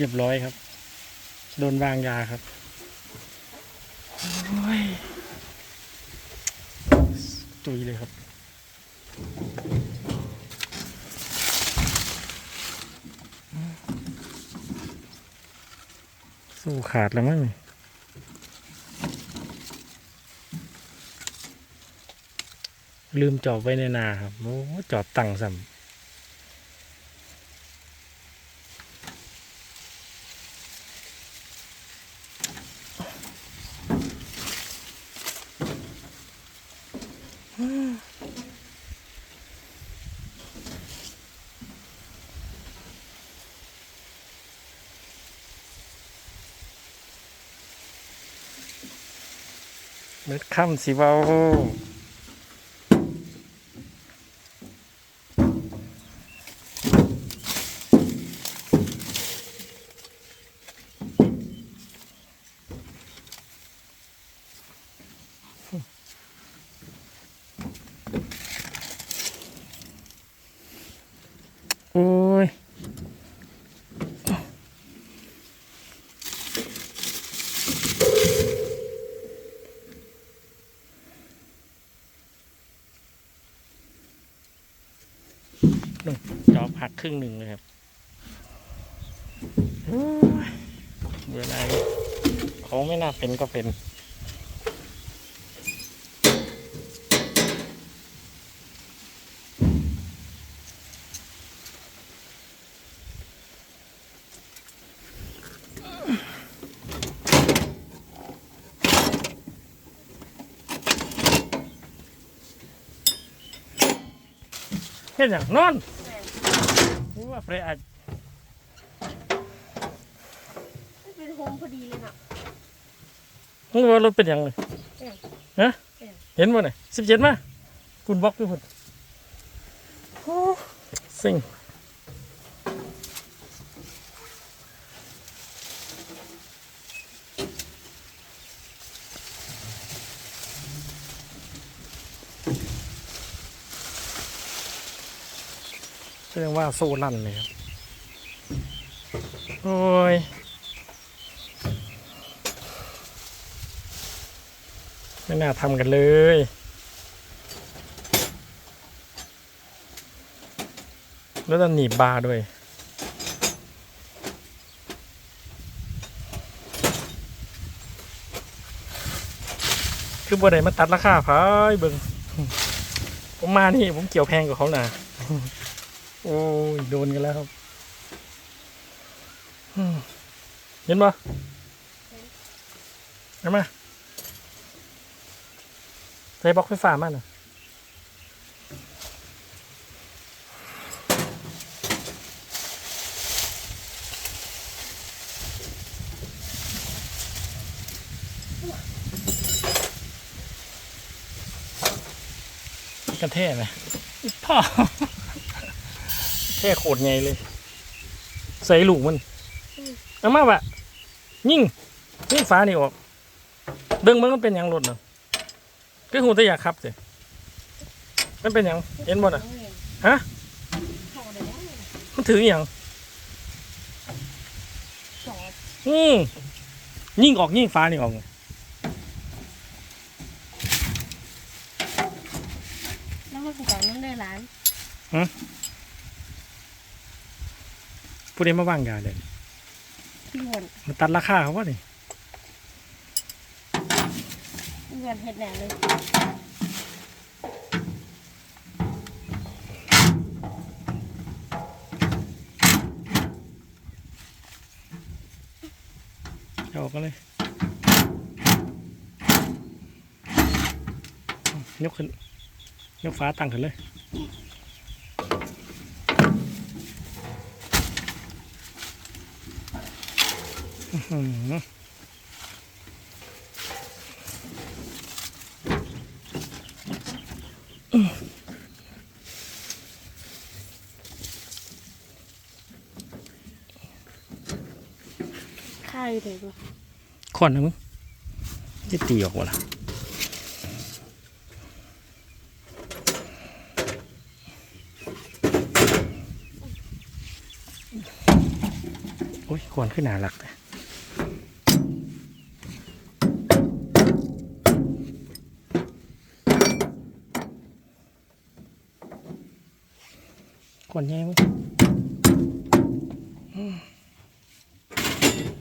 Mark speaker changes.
Speaker 1: เรียบร้อยครับ โดนวางยาครับโอ้ยตุยเลยครับ สู้ขาดแล้วมั้งลืมจอบไว้ในนาครับ โอ้จอบตั้งซ้ เม็ดค่ำสีเบาโอ้ย จอบหักครึ่งหนึ่งเลยครับโอ้ยเวลาเขาไม่น่าเป็นก็เป็น เห็นอย่างนอนรู้ว่าเฟรอาจ
Speaker 2: เป็นโฮมพอดีเลยน่ะ
Speaker 1: มึงว่ารถเป็นอย่างเลย
Speaker 2: เห็น
Speaker 1: ฮะ
Speaker 2: เห็น
Speaker 1: เห็นบ่เนี่ยสิบเจ็ดมาคุณบล็อกด้วยพุ่นโอ้สิ่ง แสดงว่าโซ่ลั่นเลยครับ โอ้ย ไม่น่าทำกันเลยแล้วจะหนีบบาร์ด้วย คือบ่ได้มาตัดราคาพายเบิงผมมานี่ ผมเกี่ยวแพงกว่าเขานะ โอ้ยโดนกันแล้วครับเห็นปะเห็นไหมใช้บล็อกไฟฟ้ามันนะกระเท่ไหมพ่อ เท่โคตรไงเลย ใส่ลูกมันเอามาวะยิ่งยิ่งฟ้านี่ออกเบิ้งมันก็เป็นหยังรถเนาะคือหูแตะอยากขับสิมันเป็นหยังเห็นบ่น่ะฮะ
Speaker 2: เข้าได้แล้ว
Speaker 1: มันถืออหย่าง
Speaker 2: สอบ
Speaker 1: อืมยิ่งออกยิ่งฟ้านี่ออกไง
Speaker 2: แล้วมาผูกกับน้ำได้ร้าน
Speaker 1: ผู้ใดมาว่างยาเด่น
Speaker 2: พี่หวน
Speaker 1: มันตัดราคาเขาว่านี่
Speaker 2: พี่หวนเห็ดแหน่เลย
Speaker 1: เอาออกกันเลยยกขึ้นยกฟ้าตั้งขึ้นเลย อื้อหือ
Speaker 2: ค่ายเลยดู
Speaker 1: ขอนนะมึงจะตีออกวะล่ะโอ้ยขวนขึ้นหนาหลักเลย ก่อนใหญ่มั้ย